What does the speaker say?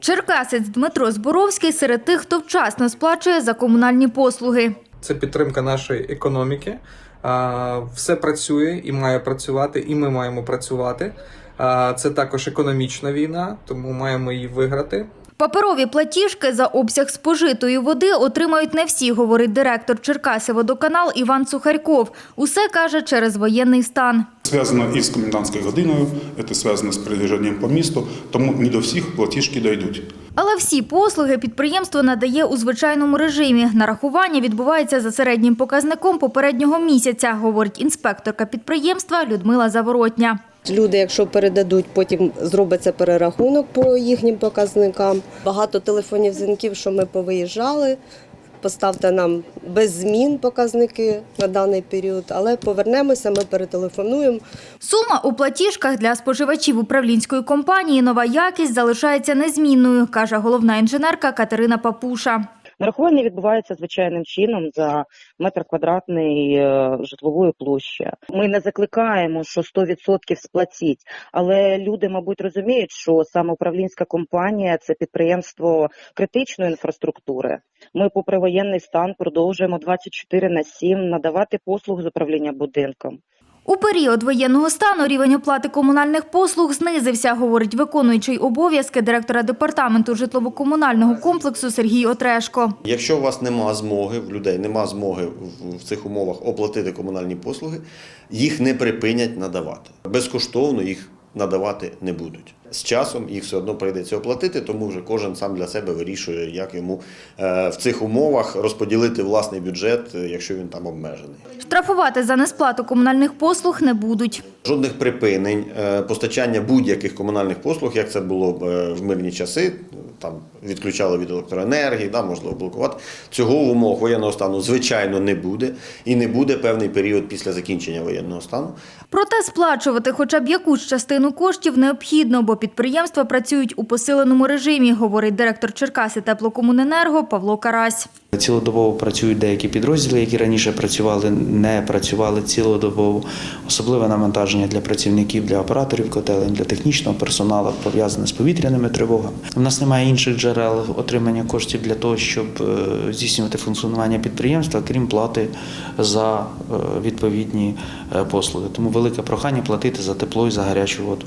Черкасець Дмитро Зборовський серед тих, хто вчасно сплачує за комунальні послуги. Це підтримка нашої економіки. Все працює і має працювати, і ми маємо працювати. Це також економічна війна, тому маємо її виграти. Паперові платіжки за обсяг спожитої води отримають не всі, говорить директор Черкаси водоканал Іван Сухарьков. Усе каже через воєнний стан. Зв'язано із комендантською годиною, це зв'язано з передвіженням по місту, тому не до всіх платіжки дійдуть. Але всі послуги підприємство надає у звичайному режимі. Нарахування відбувається за середнім показником попереднього місяця, говорить інспекторка підприємства Людмила Заворотня. Люди, якщо передадуть, потім зробиться перерахунок по їхнім показникам. Багато телефонів дзвінків, що ми повиїжджали. Поставте нам без змін показники на даний період, але повернемося, ми перетелефонуємо. Сума у платіжках для споживачів управлінської компанії «Нова якість» залишається незмінною, каже головна інженерка Катерина Папуша. Нарахування відбувається звичайним чином за метр квадратний е, житлової площі. Ми не закликаємо, що 100% сплатіть, але люди, мабуть, розуміють, що саме управлінська компанія це підприємство критичної інфраструктури. Ми, попри воєнний стан, продовжуємо 24 на 7 надавати послуги з управління будинком. У період воєнного стану рівень оплати комунальних послуг знизився, говорить виконуючий обов'язки директора департаменту житлово-комунального комплексу Сергій Отрешко. Якщо у вас нема змоги, в людей нема змоги в- цих умовах оплатити комунальні послуги, їх не припинять надавати. Безкоштовно їх надавати не будуть. З часом їх все одно прийдеться оплатити, тому вже кожен сам для себе вирішує, як йому е, в цих умовах розподілити власний бюджет, е, якщо він там обмежений. Штрафувати за несплату комунальних послуг не будуть. Жодних припинень е, постачання будь-яких комунальних послуг, як це було в мирні часи, там відключали від електроенергії, да, можливо блокувати. Цього в умовах воєнного стану звичайно не буде і не буде певний період після закінчення воєнного стану. Проте сплачувати хоча б якусь частину коштів необхідно, бо підприємства працюють у посиленому режимі, говорить директор Черкаси теплокомуненерго Павло Карась. Цілодобово працюють деякі підрозділи, які раніше працювали, не працювали цілодобово. Особливе навантаження для працівників, для операторів котелень, для технічного персоналу пов'язане з повітряними тривогами. У нас немає інших джерел отримання коштів для того, щоб е, здійснювати функціонування підприємства, крім плати за е, відповідні е, послуги. Тому велике прохання платити за тепло і за гарячу воду.